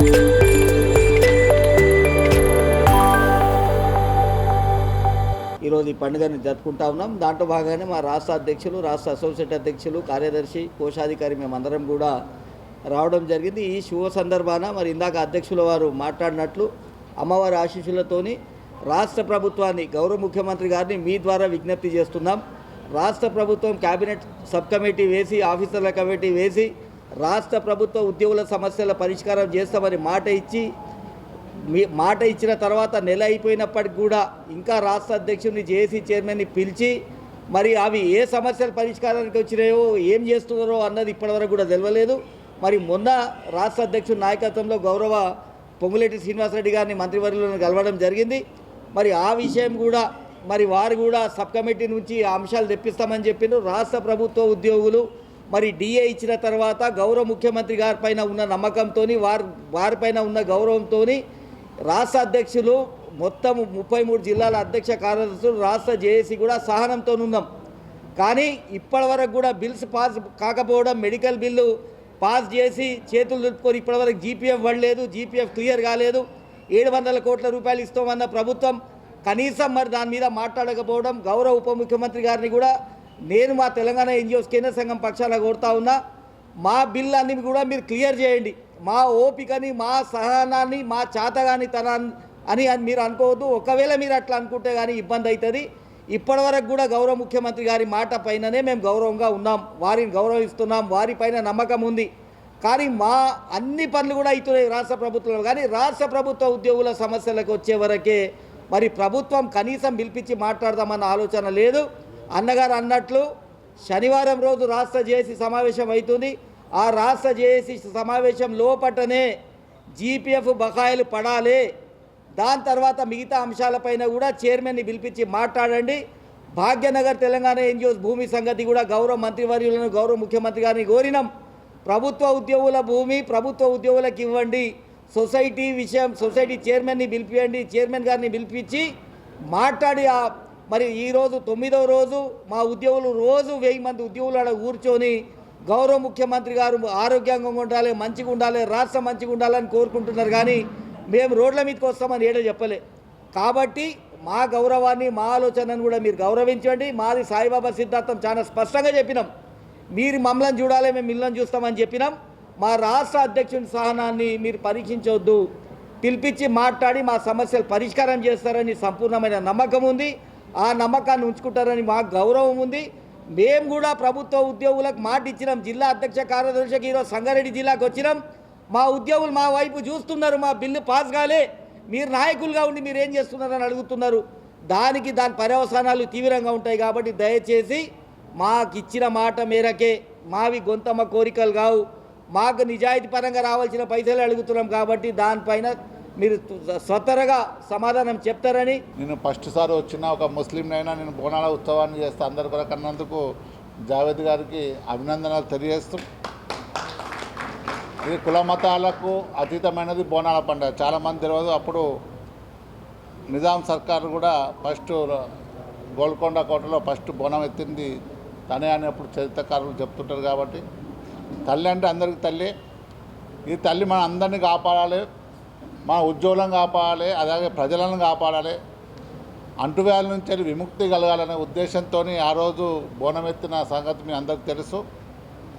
ఈరోజు ఈ పండుగని జరుపుకుంటా ఉన్నాం. దాంట్లో భాగంగానే మా రాష్ట్ర అధ్యక్షులు రాష్ట్ర అసోసియేట్ అధ్యక్షులు కార్యదర్శి కోశాధికారి మేమందరం కూడా రావడం జరిగింది. ఈ శుభ సందర్భాన మరి ఇందాక అధ్యక్షుల వారు మాట్లాడినట్లు అమ్మవారి ఆశీస్సులతోని రాష్ట్ర ప్రభుత్వాన్ని గౌరవ ముఖ్యమంత్రి గారిని మీ ద్వారా విజ్ఞప్తి చేస్తున్నాం. రాష్ట్ర ప్రభుత్వం క్యాబినెట్ సబ్ కమిటీ వేసి ఆఫీసర్ల కమిటీ వేసి రాష్ట్ర ప్రభుత్వ ఉద్యోగుల సమస్యల పరిష్కారం చేస్తామని మాట ఇచ్చి మీ మాట ఇచ్చిన తర్వాత నెల అయిపోయినప్పటికి కూడా ఇంకా రాష్ట్ర అధ్యక్షుడిని జేఏసీ చైర్మన్ని పిలిచి మరి అవి ఏ సమస్యల పరిష్కారానికి వచ్చినాయో ఏం చేస్తున్నారో అన్నది ఇప్పటివరకు కూడా తెలియలేదు మరి మొన్న రాష్ట్ర అధ్యక్షుడి నాయకత్వంలో గౌరవ పొంగులేటి శ్రీనివాసరెడ్డి గారిని మంత్రివర్యులను కలవడం జరిగింది. మరి ఆ విషయం కూడా మరి వారు కూడా సబ్ కమిటీ నుంచి ఆ అంశాలు తెప్పిస్తామని చెప్పిండ్రు రాష్ట్ర ప్రభుత్వ ఉద్యోగులు మరి డిఏ ఇచ్చిన తర్వాత గౌరవ ముఖ్యమంత్రి గారిపైన ఉన్న నమ్మకంతో వారి వారిపైన ఉన్న గౌరవంతో రాష్ట్ర అధ్యక్షులు మొత్తం ముప్పై మూడు జిల్లాల అధ్యక్ష కార్యదర్శులు రాష్ట్ర జేఏసీ కూడా సహనంతో ఉన్నాం. కానీ ఇప్పటివరకు కూడా బిల్స్ పాస్ కాకపోవడం మెడికల్ బిల్లు పాస్ చేసి చేతులు దులుపుకొని ఇప్పటివరకు జీపీఎఫ్ పడలేదు జీపీఎఫ్ క్లియర్ కాలేదు. ఏడు వందల కోట్ల రూపాయలు ఇస్తామన్న ప్రభుత్వం కనీసం మరి దాని మీద మాట్లాడకపోవడం గౌరవ ఉప ముఖ్యమంత్రి గారిని కూడా నేను మా తెలంగాణ ఎన్జిఓస్ కేంద్ర సంఘం పక్షాన కోరుతా ఉన్నా మా బిల్ అన్ని కూడా మీరు క్లియర్ చేయండి. మా ఓపికని మా సహనాన్ని మా చాతగాని తనాన్ని అని అని మీరు అనుకోవద్దు. ఒకవేళ మీరు అట్లా అనుకుంటే కానీ ఇబ్బంది అవుతుంది. ఇప్పటివరకు కూడా గౌరవ ముఖ్యమంత్రి గారి మాట పైననే మేము గౌరవంగా ఉన్నాం. వారిని గౌరవిస్తున్నాం. వారిపైన నమ్మకం ఉంది. కానీ మా అన్ని పనులు కూడా అవుతున్నాయి రాష్ట్ర ప్రభుత్వంలో. కానీ రాష్ట్ర ప్రభుత్వ ఉద్యోగుల సమస్యలకు వచ్చే వరకే మరి ప్రభుత్వం కనీసం పిలిపించి మాట్లాడదామన్న ఆలోచన లేదు. అన్నగారు అన్నట్లు శనివారం రోజు రాష్ట్ర జేఏసీ సమావేశం అవుతుంది. ఆ రాష్ట్ర జేఏసీ సమావేశం లోపటనే జీపీఎఫ్ బకాయిలు పడాలి. దాని తర్వాత మిగతా అంశాలపైన కూడా చైర్మన్ని పిలిపించి మాట్లాడండి. భాగ్యనగర్ తెలంగాణ ఎన్జిఓస్ భూమి సంగతి కూడా గౌరవ మంత్రివర్యులను గౌరవ ముఖ్యమంత్రి గారిని కోరినాం. ప్రభుత్వ ఉద్యోగుల భూమి ప్రభుత్వ ఉద్యోగులకు ఇవ్వండి. సొసైటీ విషయం సొసైటీ చైర్మన్ని పిలిపియండి చైర్మన్ గారిని పిలిపించి మాట్లాడి ఆ మరి ఈరోజు తొమ్మిదవ రోజు మా ఉద్యోగులు రోజు వెయ్యి మంది ఉద్యోగులు ఆడ కూర్చొని గౌరవ ముఖ్యమంత్రి గారు ఆరోగ్యంగా ఉండాలి మంచిగా ఉండాలి రాష్ట్రం మంచిగా ఉండాలని కోరుకుంటున్నారు కానీ మేము రోడ్ల మీదకి వస్తామని ఏడో చెప్పలే. కాబట్టి మా గౌరవాన్ని మా ఆలోచనను కూడా మీరు గౌరవించండి. మాది సాయిబాబా సిద్ధాంతం చాలా స్పష్టంగా చెప్పినాం. మీరు మమ్మల్ని చూడాలి మేము మిమ్మల్ని చూస్తామని చెప్పినాం. మా రాష్ట్ర అధ్యక్షుని సహనాన్ని మీరు పరీక్షించవద్దు పిలిపించి మాట్లాడి మా సమస్యలు పరిష్కారం చేస్తారని సంపూర్ణమైన నమ్మకం ఉంది. ఆ నమ్మకాన్ని ఉంచుకుంటారని మాకు గౌరవం ఉంది. మేము కూడా ప్రభుత్వ ఉద్యోగులకు మాట ఇచ్చినాం. జిల్లా అధ్యక్ష కార్యదర్శికి ఈరోజు సంగారెడ్డి జిల్లాకు వచ్చినాం. మా ఉద్యోగులు మా వైపు చూస్తున్నారు. మా బిల్లు పాస్ కాలే. మీరు నాయకులుగా ఉండి మీరు ఏం చేస్తున్నారని అడుగుతున్నారు. దానికి దాని పర్యవసానాలు తీవ్రంగా ఉంటాయి కాబట్టి దయచేసి మాకు ఇచ్చిన మాట మేరకే మావి గొంతమ్మ కోరికలు కావు. మాకు నిజాయితీ పరంగా రావాల్సిన పైసలు అడుగుతున్నాం కాబట్టి దానిపైన మీరు స్వతరగా సమాధానం చెప్తారని? నేను ఫస్ట్ సారి వచ్చిన ఒక ముస్లింనైనా నేను బోనాల ఉత్సవాన్ని చేస్తే అందరి కొరకు అన్నందుకు జావేద్ గారికి అభినందనలు తెలియజేస్తూ ఇది కుల మతాలకు అతీతమైనది బోనాల పండుగ. చాలామంది తెలియదు అప్పుడు నిజాం సర్కార్ కూడా ఫస్ట్ గోల్కొండ కోటలో ఫస్ట్ బోనం ఎత్తింది తనే అని అప్పుడు చరిత్రకారులు చెప్తుంటారు కాబట్టి. తల్లి అంటే అందరికీ తల్లి. ఈ తల్లి మన అందరినీ కాపాడాలి. మన ఉద్యోగం కాపాడాలి అలాగే ప్రజలను కాపాడాలి. అంటువ్యాధుల నుంచి విముక్తి కలగాలనే ఉద్దేశంతో ఆ రోజు బోనం ఎత్తిన సంగతి మీ అందరికీ తెలుసు.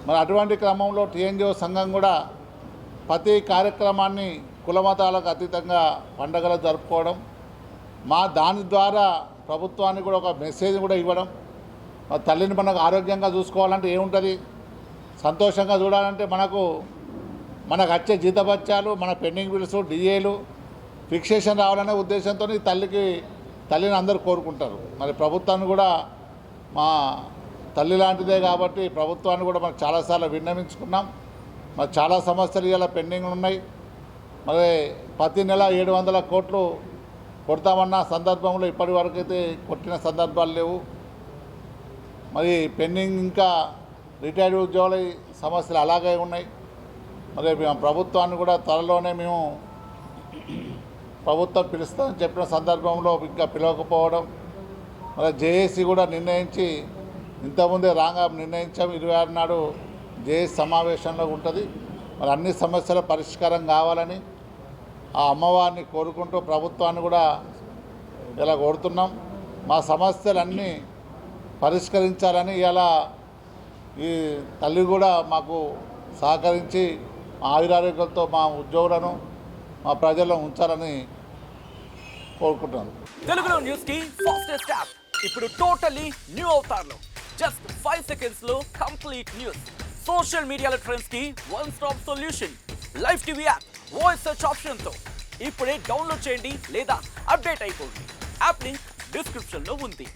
మరి అటువంటి క్రమంలో టీఎన్జిఓ సంఘం కూడా ప్రతి కార్యక్రమాన్ని కులమతాలకు అతీతంగా పండగలు జరుపుకోవడం మా దాని ద్వారా ప్రభుత్వానికి కూడా ఒక మెసేజ్ కూడా ఇవ్వడం మా తల్లిని మనకు ఆరోగ్యంగా చూసుకోవాలంటే ఏముంటుంది? సంతోషంగా చూడాలంటే మనకు మనకు వచ్చే జీతభత్యాలు మన పెండింగ్ బిల్స్ డిఏలు ఫిక్సేషన్ రావాలనే ఉద్దేశంతో ఈ తల్లికి తల్లిని అందరూ కోరుకుంటారు. మరి ప్రభుత్వాన్ని కూడా మా తల్లి లాంటిదే కాబట్టి ప్రభుత్వాన్ని కూడా మనం చాలాసార్లు విన్నవించుకున్నాం. మరి చాలా సమస్యలు ఇలా పెండింగ్ ఉన్నాయి. మరి ప్రతి నెల ఏడు వందల కోట్లు కొడతామన్న సందర్భంలో ఇప్పటి వరకైతే కొట్టిన సందర్భాలు లేవు. మరి పెండింగ్ ఇంకా రిటైర్డ్ ఉద్యోగుల సమస్యలు అలాగే ఉన్నాయి. మరి మేము ప్రభుత్వాన్ని కూడా త్వరలోనే మేము ప్రభుత్వం పిలుస్తామని చెప్పిన సందర్భంలో ఇంకా పిలవకపోవడం మరి జేఏసీ కూడా నిర్ణయించి ఇంతకుముందే రాగా నిర్ణయించాం ఇరవై ఆరు నాడు జేఏసీ సమావేశంలో ఉంటుంది. మరి అన్ని సమస్యల పరిష్కారం కావాలని ఆ అమ్మవారిని కోరుకుంటూ ప్రభుత్వాన్ని కూడా ఇలా కోరుతున్నాం. మా సమస్యలన్నీ పరిష్కరించాలని ఇలా ఈ తల్లి కూడా మాకు సహకరించి మా మా ఉద్యోగులను మా ప్రజలను ఉంచాలని కోరుకుంటున్నాను. తెలుగులో న్యూస్కి ఫాస్టెస్ట్ యాప్ ఇప్పుడు టోటలీ న్యూ అవుతారు జస్ట్ ఫైవ్ సెకండ్స్లో కంప్లీట్ న్యూస్ సోషల్ మీడియాలో ట్రెండ్స్కి one stop solution live TV app voice search ఆప్షన్తో ఇప్పుడే డౌన్లోడ్ చేయండి లేదా అప్డేట్ అయిపోండి. యాప్ లింక్ డిస్క్రిప్షన్లో ఉంది.